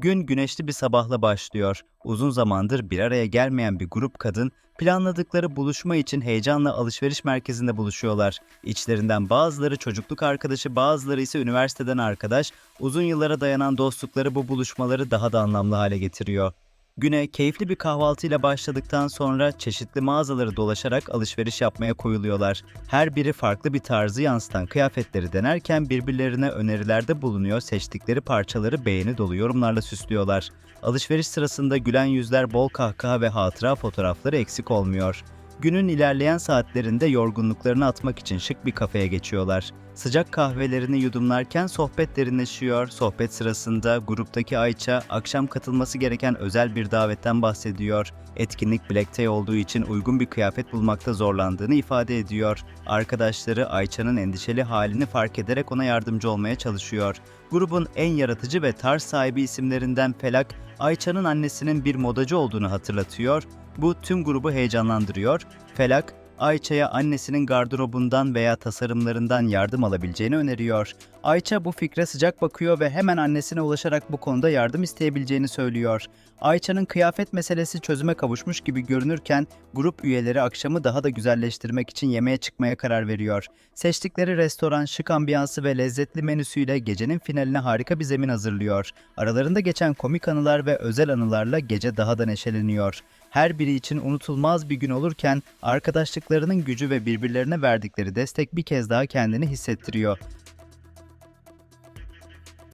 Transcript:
Gün güneşli bir sabahla başlıyor. Uzun zamandır bir araya gelmeyen bir grup kadın planladıkları buluşma için heyecanla alışveriş merkezinde buluşuyorlar. İçlerinden bazıları çocukluk arkadaşı, bazıları ise üniversiteden arkadaş. Uzun yıllara dayanan dostlukları bu buluşmaları daha da anlamlı hale getiriyor. Güne keyifli bir kahvaltıyla başladıktan sonra çeşitli mağazaları dolaşarak alışveriş yapmaya koyuluyorlar. Her biri farklı bir tarzı yansıtan kıyafetleri denerken birbirlerine önerilerde bulunuyor, seçtikleri parçaları beğeni dolu yorumlarla süslüyorlar. Alışveriş sırasında gülen yüzler, bol kahkaha ve hatıra fotoğrafları eksik olmuyor. Günün ilerleyen saatlerinde yorgunluklarını atmak için şık bir kafeye geçiyorlar. Sıcak kahvelerini yudumlarken sohbet derinleşiyor. Sohbet sırasında gruptaki Ayça akşam katılması gereken özel bir davetten bahsediyor. Etkinlik Black Tie olduğu için uygun bir kıyafet bulmakta zorlandığını ifade ediyor. Arkadaşları Ayça'nın endişeli halini fark ederek ona yardımcı olmaya çalışıyor. Grubun en yaratıcı ve tarz sahibi isimlerinden Felak, Ayça'nın annesinin bir modacı olduğunu hatırlatıyor. Bu tüm grubu heyecanlandırıyor. Felak, Ayça'ya annesinin gardırobundan veya tasarımlarından yardım alabileceğini öneriyor. Ayça bu fikre sıcak bakıyor ve hemen annesine ulaşarak bu konuda yardım isteyebileceğini söylüyor. Ayça'nın kıyafet meselesi çözüme kavuşmuş gibi görünürken grup üyeleri akşamı daha da güzelleştirmek için yemeğe çıkmaya karar veriyor. Seçtikleri restoran şık ambiyansı ve lezzetli menüsüyle gecenin finaline harika bir zemin hazırlıyor. Aralarında geçen komik anılar ve özel anılarla gece daha da neşeleniyor. Her biri için unutulmaz bir gün olurken arkadaşlıklarının gücü ve birbirlerine verdikleri destek bir kez daha kendini hissettiriyor.